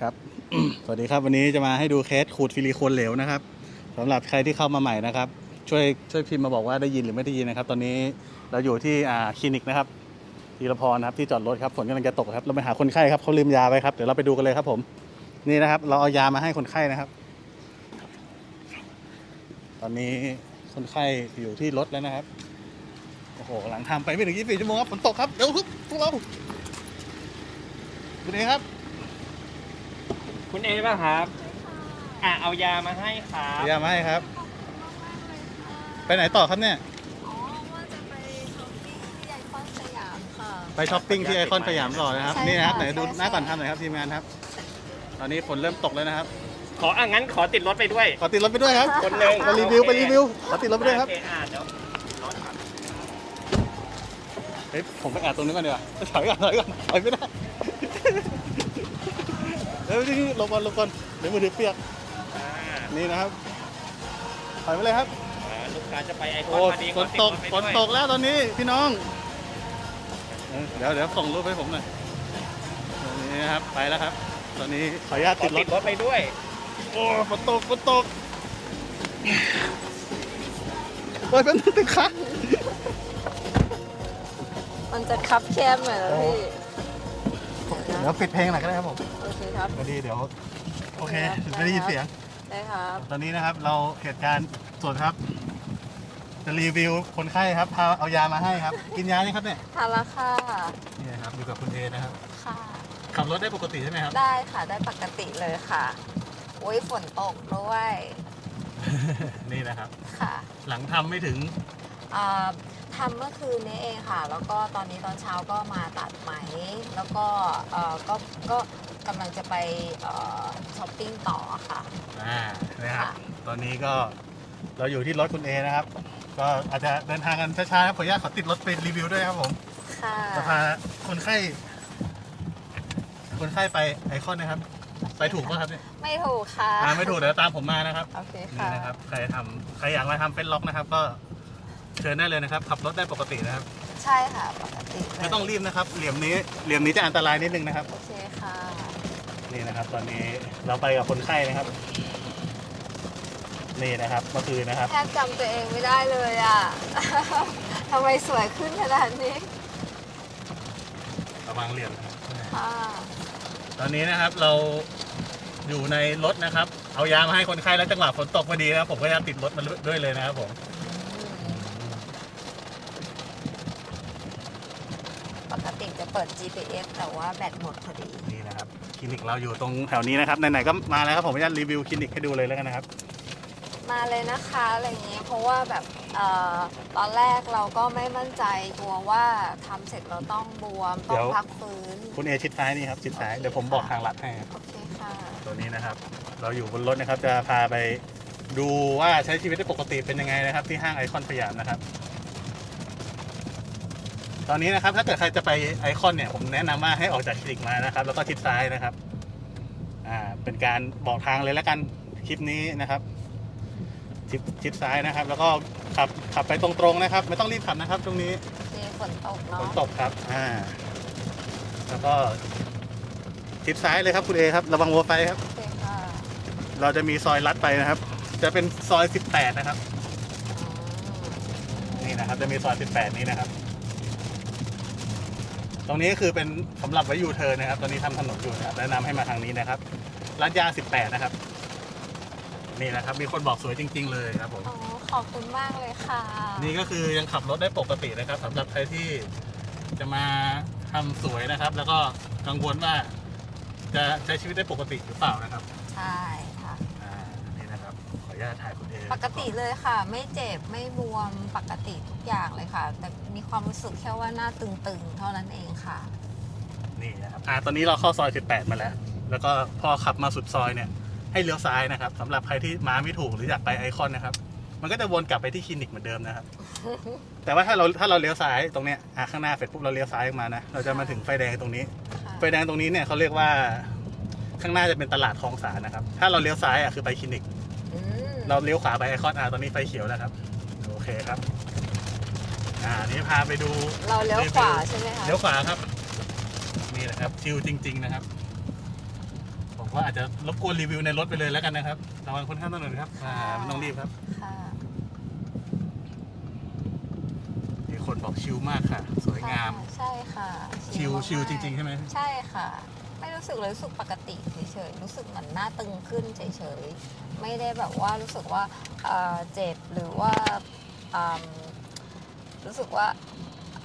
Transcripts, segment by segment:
ครับ สวัสดีครับวันนี้จะมาให้ดูเคสขูดซิลิโคนเหลวนะครับสำหรับใครที่เข้ามาใหม่นะครับ ช่วยช่วยพิมพ์มาบอกว่าได้ยินหรือไม่ได้ยินนะครับ ตอนนี้เราอยู่ที่อ่าคลินิกนะครับธีรพรนะครับที่จอดรถครับฝนกำลังจะตกครับเราไปหาคนไข้ครับเขาลืมยาไว้ครับเดี๋ยวเราไปดูกันเลยครับผม นี่นะครับ เราเอายามาให้คนไข้นะครับ ตอนนี้คนไข้อยู่ที่รถแล้วนะครับโอ้โหหลังทำไปไม่ถึง24ชั่วโมงครับฝนตกครับเร็วครับพวกเราคุณเองครับ คุณเอป่ะครับ อะเอายามาให้ครับเอายามาให้ครับ ไปไหนต่อครับเนี่ย อ๋อว่าจะไปช้อปปิ้งที่ไอคอนสยามค่ะ ไปช้อปปิ้งที่ไอคอนสยามต่อนะครับ ใช่นี่นะครับค่ะไหนดูใช่ หน้าก่อนค่ะทำหน่อยครับทีมงานครับ ตอนนี้ฝนเริ่มตกแล้วนะครับขออะงั้นขอติดรถไปด้วย ขอติดรถไปด้วยครับคนหนึ่ง ไปรีวิวโอเคไปรีวิวขอติดรถไปด้วยครับ โอเคอะเดี๋ยวรถครับเฮ้ยผมไปแอบตรงนี้ก่อนดีกว่าถอยก่อนถอยก่อนถอยไม่ได้ เฮ้ยนี่หลบก่อนหลบก่อนเดี๋ยวมือถือเปียก อ่านี่นะครับถอยไปเลยครับ อ่าลูกค้าจะไปไอคอโอ้นพอดีฝนตกขอติดฝรถนไปตด้วยกแล้วตอนนี้พี่น้องเออเดี๋ยวเดี๋ยวส่งรูปให้ผมหน่อยนี่นะครับไปแล้วครับ ตอนนี้ขออนุญาตขอติดรติถดรถไปด้วยโอ้ฝนตกฝนตกโอ้ยเป็นตึกค่ะมันจะคับแคบหน่อยแล้วพี่ เดี๋ยวปิดเพลงหน่อยก็ได้ครับผมโอเคครับพอดีเดี๋ยว โอเคครับถึงจะได้ยินเสียง ได้ครับ ตอนนี้นะครับเราเหตุการณ์ส่วนครับ จะรีวิวคนไข้ครับพาเอายามาให้ครับ กินยายังครับเนี่ยทานละค่ะนี่นะครับอยู่กับคุณเอนะครับ ค่ะ ขับรถได้ปกติใช่ไหมครับ ได้ค่ะ ได้ปกติเลยค่ะอุ้ยฝนตกด้วย นี่นะครับ ค่ะหลังทำไม่ถึง อ่าทำเมื่อคืนนี้เองค่ะ แล้วก็ตอนนี้ตอนเช้าก็มาตัดไหม แล้วก็เอ่อก็ก็ กำลังจะไปเอ่อช้อปปิ้งต่อค่ะ อ่านะครับค่ะ ตอนนี้ก็เราอยู่ที่รถคุณเอนะครับ ก็อาจจะเดินทางกันช้าๆครับขออนุญาตขอติดรถไปรีวิวด้วยครับผมค่ะ จะพาคนไข้คนไข้ไปไอคอนนะครับ ไปถูกป่ะครับเนี่ยไม่ถูกค่ะอ่าไม่ถูกเดี๋ยวตามผมมานะครับ โอเคนี่ค่ะ นะครับใครทำใครอยากมาทำเฟซล็อกนะครับ ก็เชิญได้เลยนะครับ ขับรถได้ปกตินะครับ ใช่ค่ะ ปกติเลยไม่ต้องรีบนะครับ เหลี่ยมนี้เหลี่ยมนี้จะอันตรายนิดนึงนะครับ โอเคค่ะ นี่นะครับ ตอนนี้เราไปกับคนไข้นะครับ นี่นะครับเมื่อคืนนะครับ แทบจำตัวเองไม่ได้เลยอะ ทำไมสวยขึ้นขนาดนี้ระวังเหลี่ยมนะครับค่ะตอนนี้นะครับเราอยู่ในรถนะครับ เอายามาให้คนไข้แล้วจังหวะฝนตกพอดีนะครับผมก็จะติดรถมาด้วยเลยนะครับผมปกติจะเปิด GPS แต่ว่าแบตหมดพอดีนี่นะครับ คลินิกเราอยู่ตรงแถวนี้นะครับไหนๆก็มาแล้วครับผมจะรีวิวคลินิกให้ดูเลยแล้วกันนะครับ มาเลยนะคะอะไรเงี้ยเพราะว่าแบบเอ่อตอนแรกเราก็ไม่มั่นใจกลัวว่าทำเสร็จเราต้องบวมเดี๋ต้องยว พักฟื้น คุณเอชิดซ้ายนี่ครับชิดซ้ายเดี๋ยวผมบอกทางลัดให้ครับโอเคค่ะ ตัวนี้นะครับ เราอยู่บนรถนะครับจะพาไปดูว่าใช้ชีวิตได้ปกติเป็นยังไงนะครับ ที่ห้างไอคอนสยามนะครับ ตอนนี้นะครับ ถ้าเกิดใครจะไปไอคอนเนี่ย ผมแนะนำว่าให้ออกจากคลินิกมานะครับ แล้วก็ชิดซ้ายนะครับ อ่า เป็นการบอกทางเลยแล้วกันคลิปนี้นะครับชิดชิดซ้ายนะครับ แล้วก็ขับขับไปตรงๆนะครับ ไม่ต้องรีบขับนะครับ ตรงนี้โอเคฝนตกฝเนาะนตกครับ อ่า แล้วก็ชิดซ้ายเลยครับคุณเอครับ ระวังวัวไฟครับโอเคค่ะเราจะมีซอยลัดไปนะครับ จะเป็นซอย 18 นะครับอืมนี่นะครับ จะมีซอย 18 นี้นะครับ ตรงนี้คือเป็นสำหรับไว้ยูเทิร์นนะครับ ตอนนี้ทำถนนอยู่นะครับแนะนำให้มาทางนี้นะครับลาดยาง18 นะครับ นี่นะครับ มีคนบอกสวยจริง ๆ เลยครับผมอ๋อขอบคุณมากเลยค่ะ นี่ก็คือยังขับรถได้ปกตินะครับสำหรับใครที่จะมาทำสวยนะครับ แล้วก็กังวลว่า จะใช้ชีวิตได้ปกติหรือเปล่านะครับ ใช่ ออนุญาตถ่ายคุณเอปกติเลยค่ะ ไม่เจ็บไม่บวมปกติทุกอย่างเลยค่ะ แต่มีความรู้สึกแค่ว่าหน้าตึงๆ เท่านั้นเองค่ะ นี่นะครับอ่าตอนนี้เราเข้าซอย 18 มาแล้ว แล้วก็พอขับมาสุดซอยเนี่ยให้เลี้ยวซ้ายนะครับสำหรับใครที่มาไม่ถูกหรืออยากไปไอคอนนะครับ มันก็จะวนกลับไปที่คลินิกเหมือนเดิมนะครับ แต่ว่าถ้าเราถ้าเราเลี้ยวซ้ายตรงเนี้ยอะข้างหน้าเสร็จปุ๊บเราเลี้ยวซ้ายออกมานะเราจะมาถึงไฟแดงตรงนี้ ค่ะไฟแดงตรงนี้เนี่ยเขาเรียกว่าข้างหน้าจะเป็นตลาดคลองสารนะครับ ถ้าเราเลี้ยวซ้ายอะคือไปคลินิกอืม เราเลี้ยวขวาไปไอคอนอะตอนนี้ไฟเขียวแล้วครับ โอเคครับ อ่านี่พาไปดูเราเลี้ยวขวาใช่ไหมคะเลี้ยวขวาครับ นี่แหละครับชิลจริง ๆ นะครับผมว่าอาจจะรบกวนรีวิวในรถไปเลยแล้วกันนะครับระวังคนข้ามถนนครับ อ่าไม่ต้องรีบครับค่ะมีคนบอกชิลมากค่ะ สวยงาม ใช่ค่ะ ชิลมากๆชิลจริงๆใช่ไหม ใช่ค่ะ ไม่รู้สึกเลยรู้สึกปกติเฉยๆรู้สึกเหมือนหน้าตึงขึ้นเฉยๆไม่ได้แบบว่ารู้สึกว่าเอ่อเจ็บหรือว่าอืมรู้สึกว่า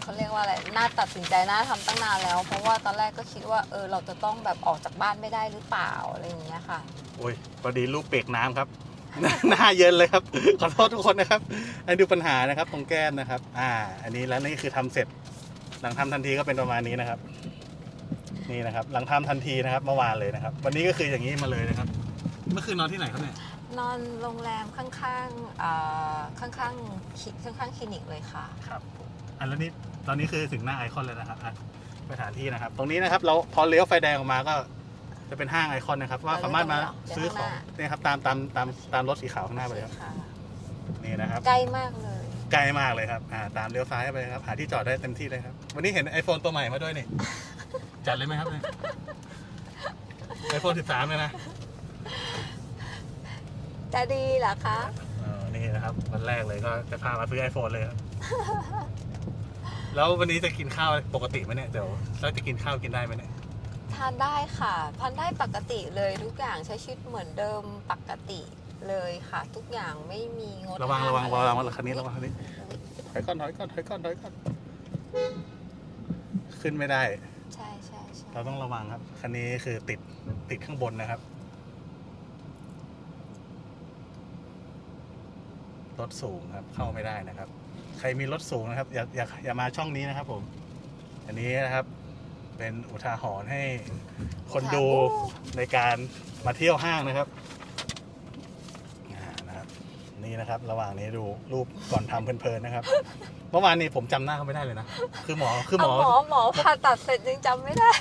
เขาเรียกว่าอะไรน่าตัดสินใจน่าทำตั้งนานแล้ว เพราะว่าตอนแรกก็คิดว่าเออเราจะต้องแบบออกจากบ้านไม่ได้หรือเปล่าอะไรอย่างเงี้ยค่ะ โอ้ยพอดีลูกเปียกน้ำครับ หน้าเยินเลยครับ ขอโทษทุกคนนะครับให้ดูปัญหานะครับตรงแก้มนะครับ อ่า อันนี้แล้วนี่คือทำเสร็จ หลังทำทันทีก็เป็นประมาณนี้นะครับ นี่นะครับ หลังทำทันทีนะครับเมื่อวานเลยนะครับ วันนี้ก็คืออย่างนี้มาเลยนะครับ เมื่อคืนนอนที่ไหนครับเนี่ยนอนโรงแรมข้างๆเอ่อข้างๆคลิข้างๆคลินิกเลยค่ะ ครับอันแล้วนี่ตอนนี้คือถึงหน้าไอคอนเลยนะครับอะสถานที่นะครับ ตรงนี้นะครับเราพอเลี้ยวไฟแดงออกมาก็จะเป็นห้างไอคอนนะครับ ว่าสามารถมาซื้อของเนี่ยครับตามตามตามตามรถสีขาวข้างหน้าไปเลยครับค่ะนี่นะครับ ใกล้มากเลย ใกล้มากเลยครับอ่าตามเลี้ยวซ้ายไปครับ หาที่จอดได้เต็มที่เลยครับ วันนี้เห็น iPhone ตัวใหม่มาด้วยนี่ จัดเลยไหมครับเนี่ยไอโฟน13เลยนะจะดีเหรอคะเออนี่นะครับ วันแรกเลยก็จะพามาซื้อ iPhone เลยครับแล้ววันนี้จะกินข้าวปกติไหมเนี่ยเดี๋ยวเราจะกินข้าวกินได้ไหมเนี่ยทานได้ค่ะทานได้ปกติเลยทุกอย่างใช้ชีวิตเหมือนเดิมปกติเลยค่ะ ทุกอย่างไม่มีงดระวังห้ามระวังอไระวังคันนี้ระวังคันนี้ถอยก่อนถอยก่อนถอยก่อนถอยก่อนขึ้นไม่ได้ใช่ใช่ใช่ เราต้องระวังครับ คันนี้คือติดติดข้างบนนะครับ รถสูงครับ เข้าไม่ได้นะครับ ใครมีรถสูงนะครับ อย่าอย่าอย่ามาช่องนี้นะครับ ผม อันนี้นะครับ เป็นอุทาหรณ์ให้คนดูในการมาเที่ยวห้างนะครับอ่านะครับ นี่นะครับ ระหว่างนี้ดูรูปก่อนทำเพลินๆนะครับเมื่อวานนี้ผมจำหน้าเขาไม่ได้เลยนะ คือหมอ คือหมเอาอหมอหมอผ่าตัดเสร็จยังจำไม่ได้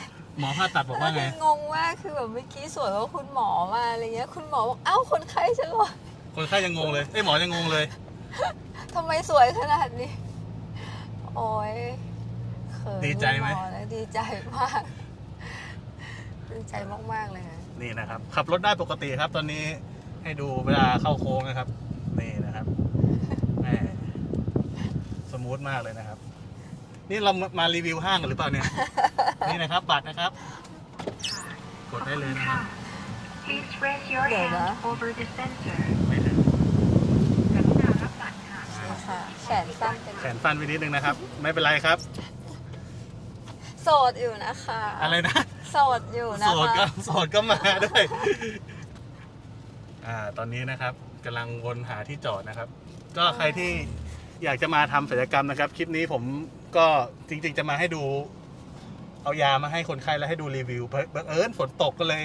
หมอผ่าตัดบอกว่าไง งงมากคือแบบเมื่อกี้สวยว่าคุณหมอมาอะไรเงี้ย คุณหมอบอกเอ้าคนไข้ฉันเหรอคนไข้ยังงงเลยเอ้ยหมอยังงงเลย ทำไมสวยขนาดนี้ โอ้ยเขินดีใจไหม คุณอนะดีใจมาก ดีใจมากๆเลยค่ะนี่นะครับ ขับรถได้ปกติครับ ตอนนี้ให้ดูเวลาเข้าโค้งนะครับ นี่นะครับแหมสมูทมากเลยนะครับ นี่เรามารีวิวห้างกันหรือเปล่าเนี่ย นี่นะครับบัตรนะครับ กดได้เลยนะครับ Please raise your Để hand đó. over the sensor. ไม่ถึงกรุณารับบัตรค่ะนี่ค่ะแขนสั้นเป็นแขนฟันไปนิดนึงนะครับ ไม่เป็นไรครับ โสดอยู่นะคะ อะไรนะ โสดอยู่นะโสดก็คะโสดก็มาด้วยอ่าตอนนี้นะครับกำลังวนหาที่จอดนะครับ ก็ใครที่อยากจะมาทำศัลยกรรมนะครับ คลิปนี้ผมก็จริง ๆ จะมาให้ดู เอายามาให้คนไข้แล้วให้ดูรีวิวเพิ่บังเอิญฝนตกก็เลย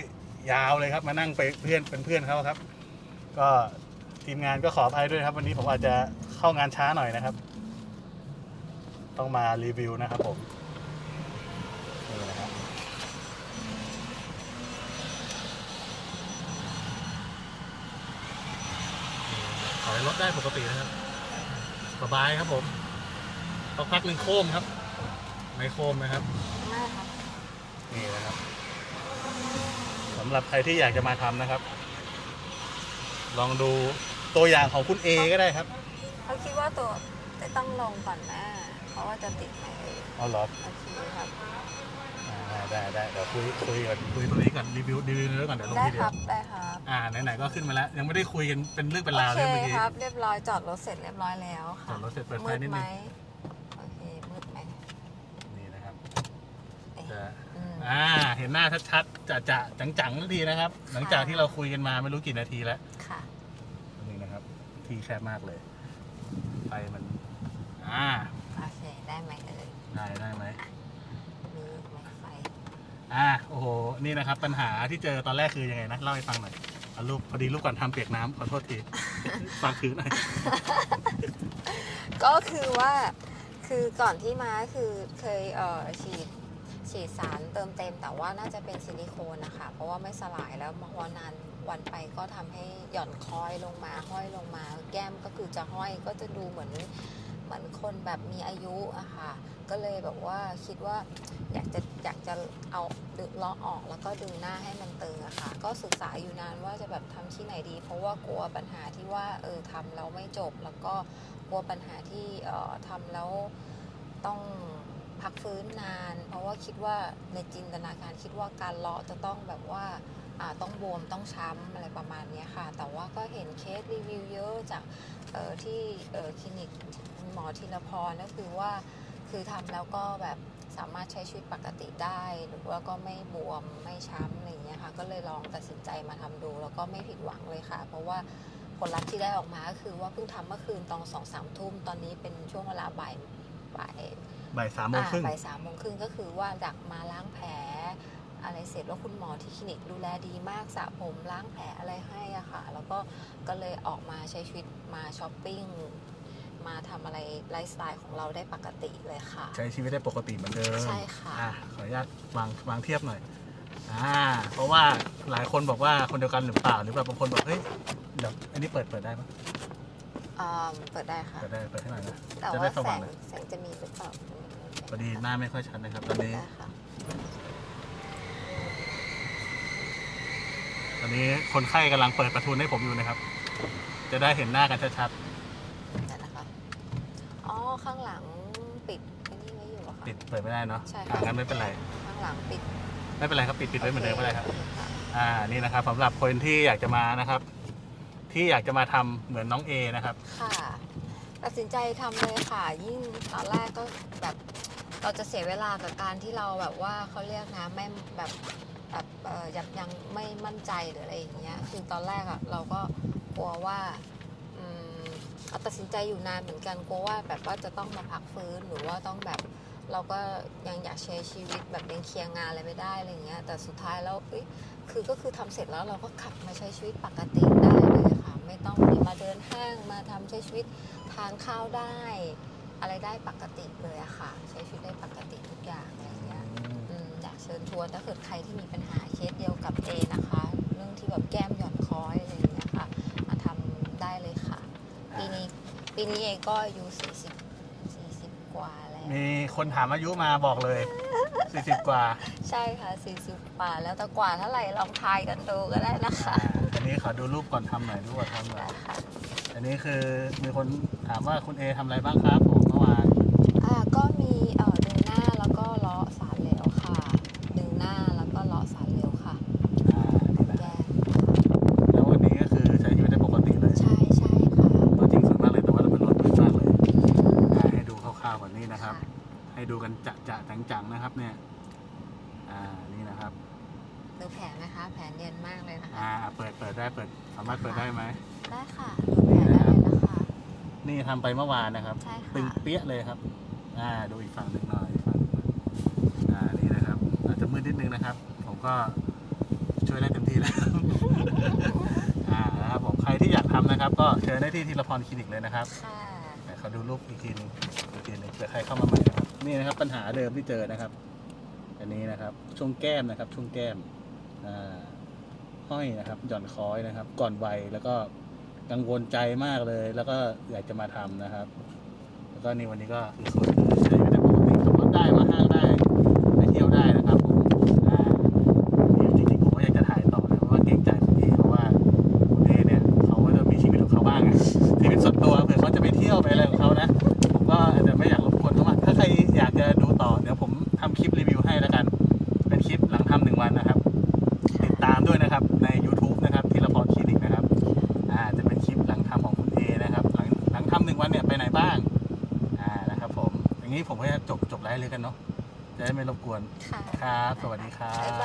ยาวเลยครับ มานั่งไปเพื่อนเป็นเพื่อนเขาครับ ก็ทีมงานก็ขออภัยด้วยครับ วันนี้ผมอาจจะเข้างานช้าหน่อยนะครับ ต้องมารีวิวนะครับผมนี่นะครับถอยรถได้ปกตินะครับ สบายครับผมสักพักหนึ่งโค้มครับ ไม่โค้มนะครับ นี่นะครับสำหรับใครที่อยากจะมาทำนะครับ ลองดูตัวอย่างของคุณเอก็ได้ครับเขาคิดว่าตัวจะต้องลงก่อนนะเพราะว่าจะติดไหมเอ่ยเอาเหรอโอเคครับอ่าได้ได้เดี๋ยวคุยคุยก่อนคุยตัวนี้ก่อนรีวิวรีวิวเรื่องก่อนเดี๋ยวลงได้ทีเดีคยรัวบได้ครับอ่าไหนๆก็ขึ้นมาแล้ว ยังไม่ได้คุยกันเป็นเรื่องเป็นราวโอเลยเคเมื่อกี้ครับ เรียบร้อยจอดรถเสร็จเรียบร้อยแล้วค่ะจอดรถเสร็จเปิดไฟมืดนิดไหมนึง โอเคมืดไหม นี่นะครับ เอ๊ะ จะ อืมอ่า เห็นหน้าชัดๆจะจะจังๆทันทีนะครับ หลังจากที่เราคุยกันมาไม่รู้กี่นาทีแล้ว ค่ะ นี่นะครับ ที่แคบมากเลย ไฟมัน อ่า โอเค ได้ไหมเอ่ยได้ได้ไหม มีไหมไฟ อ่า โอ้โห นี่นะครับ ปัญหาที่เจอตอนแรกคือยังไงนะ เล่าให้ฟังหน่อยเอารูปพอดีรูปก่อนทำเปียกน้ำขอโทษทีฝากถือหน่อยก็คือว่า คือก่อนที่มาคือเคยเอ่อฉีด ฉีดสารเติมเต็ม แต่ว่าน่าจะเป็นซิลิโคนนะคะ เพราะว่าไม่สลายแล้วพอนานวันไปก็ทำให้หย่อนคอยลงมาห้อยลงมา แก้มก็คือจะห้อยก็จะดูเหมือนเหมือนคนแบบมีอายุอะค่ะ ก็เลยแบบว่าคิดว่าอยากจะอยากจะเอาดึงล้อออกแล้วก็ดึงหน้าให้มันตึงอะค่ะ ก็ศึกษาอยู่นานว่าจะแบบทำที่ไหนดี เพราะว่ากลัวปัญหาที่ว่าเออทำแล้วไม่จบ แล้วก็กลัวปัญหาที่เอ่อทำแล้วต้อง พักฟื้นนาน เพราะว่าคิดว่าในจินตนาการคิดว่าการเลาะจะต้องแบบว่าต้องบวมต้องช้ำอะไรประมาณนี้ค่ะ แต่ว่าก็เห็นเคสรีวิวเยอะจากที่คลินิกหมอธีรพรก็คือว่าคือทำแล้วก็แบบสามารถใช้ชีวิตปกติได้หรือว่าก็ไม่บวมไม่ช้ำอะไรอย่างเงี้ยค่ะ ก็เลยลองตัดสินใจมาทำดู แล้วก็ไม่ผิดหวังเลยค่ะ เพราะว่าผลลัพธ์ที่ได้ออกมาก็คือว่าเพิ่งทำเมื่อคืนตอนสองสามทุ่มตอนนี้เป็นช่วงเวลาบ่ายบ่าย บ่ายสามโมงอ่าครึ่งบ่ายสามโมงครึ่งก็คือว่าดักมาล้างแผล อะไรเสร็จแล้วคุณหมอที่คลินิกดูแลดีมากสระผมล้างแผลอะไรให้อะค่ะ แล้วก็ก็เลยออกมาใช้ชีวิตมาช้อปปิ้งมาทำอะไรไลฟ์สไตล์ของเราได้ปกติเลยค่ะ ใช้ชีวิตได้ปกติเหมือนเดิมใช่ค่ะอะขออนุญาตวางวางเทียบหน่อยอ่าเพราะว่าหลายคนบอกว่าคนเดียวกันหรือเปล่าหรือแบบบางคนบอกเฮ้ยเดี๋ยวอันนี้เปิดเปิดได้ปะอ่าเปิดได้ค่ะ เปิดได้เปิดให้หน่อยนะแต่จะว่าได้สแสว่างงเลยแสงจะมีหรือเปล่า พอดีหน้าไม่ค่อยชัดนะครับ ตอนนี้ ได้ค่ะ ตอนนี้คนไข้กำลังเปิดประทุนให้ผมอยู่นะครับ จะได้เห็นหน้ากันชัดเดี๋ยวนะคะอ๋อ ข้างหลังปิดไอ้นี่ไว้อยู่เหรอคะๆปิดเปิดไม่ได้เนาะใช่ค่ะ อ่างั้นไม่เป็นไร ข้างหลังปิดไม่เป็นไรครับปิดปิดไว้เหมือนเดิมก็ได้ครับโอเคค่ะอ่า นี่นะครับสำหรับคนที่อยากจะมานะครับ ที่อยากจะมาทำเหมือนน้องเอนะครับ ค่ะตัดสินใจทำเลยค่ะ ยิ่งตอนแรกก็แบบ เราจะเสียเวลากับการที่เราแบบว่าเขาเรียกนะไม่แบบแบบยังยังไม่มั่นใจหรืออะไรอย่างเงี้ยคือตอนแรกอะเราก็กลัวว่าอืมเราตัดสินใจอยู่นานเหมือนกันกลัวว่าแบบว่าจะต้องมาพักฟื้นหรือว่าต้องแบบเราก็ยังอยากใช้ชีวิตแบบยังเคลียร์งานอะไรไม่ได้อะไรเงี้ย แต่สุดท้ายแล้วคือก็คือทำเสร็จแล้วเราก็กลับมาใช้ชีวิตปกติได้เลยค่ะ ไม่ต้องมาเดินห้างมาทำใช้ชีวิตทานข้าวได้ อะไรได้ปกติเลยอะค่ะ ใช้ชีวิตได้ปกติทุกอย่างอะไรเงี้ยอืมอยากเชิญชวนถ้าเกิดใครที่มีปัญหาเคสเดียวกับเอนะคะ เรื่องที่แบบแก้มหย่อนคอยอะไรอย่างเงี้ยค่ะมาทำได้เลยค่ะ ปีนี้ปีนี้เอก็อายุ40 40 กว่าแล้ว มีคนถามอายุมาบอกเลย 40 กว่าใช่ค่ะ 40 กว่าแล้วแต่กว่าเท่าไหร่ลองทายกันดูก็ได้นะคะอ่าอันนี้ขอดูรูปก่อนทำหน่อยรูปก่อนทำหน่อยได้ค่ะอันนี้คือมีคนถามว่าคุณเอทำอะไรบ้างครับผม นะครับเนี่ย อ่า นี่นะครับดูแผลไหมคะ แผลเนียนมากเลยนะคะ อ่า เปิด เปิดได้ เปิด สามารถเปิดได้ไหม ได้ค่ะดูแผลได้เลยนะคะ นี่ทำไปเมื่อวานนะครับ ใช่ค่ะ ตึงเปี้ยเลยครับ อ่า ดูอีกฝั่งหนึ่งหน่อยอีกฝั่งหนึ่งหน่อยอ่า นี่นะครับ อาจจะมืดนิดนึงนะครับ ผมก็ช่วยได้เต็มที่แล้ว อ่า นะครับผม ใครที่อยากทำนะครับ ก็เชิญได้ที่ทีละพรคลินิกเลยนะครับค่ะเดี๋ยวเขาดูรูปอีกทีหนึงอีกทีหนึงเผื่อใครเข้ามาใหม่นะครับ นี่นะครับ ปัญหาเดิมที่เจอนะครับ อันนี้นะครับ ช่วงแก้มนะครับ ช่วงแก้มห้อยนะครับ หย่อนคล้อยนะครับ ก่อนวัยแล้วก็กังวลใจมากเลย แล้วก็อยากจะมาทำนะครับ แล้วก็นี่วันนี้ก็ใช้ไม่ได้ปกติขับรถได้มาห้างได้ ไลฟ์เลยกันเนาะจะได้ไม่รบกวนค่ะ ครับ สวัสดีครับ บ๊ายบายสวัสดีค่ะ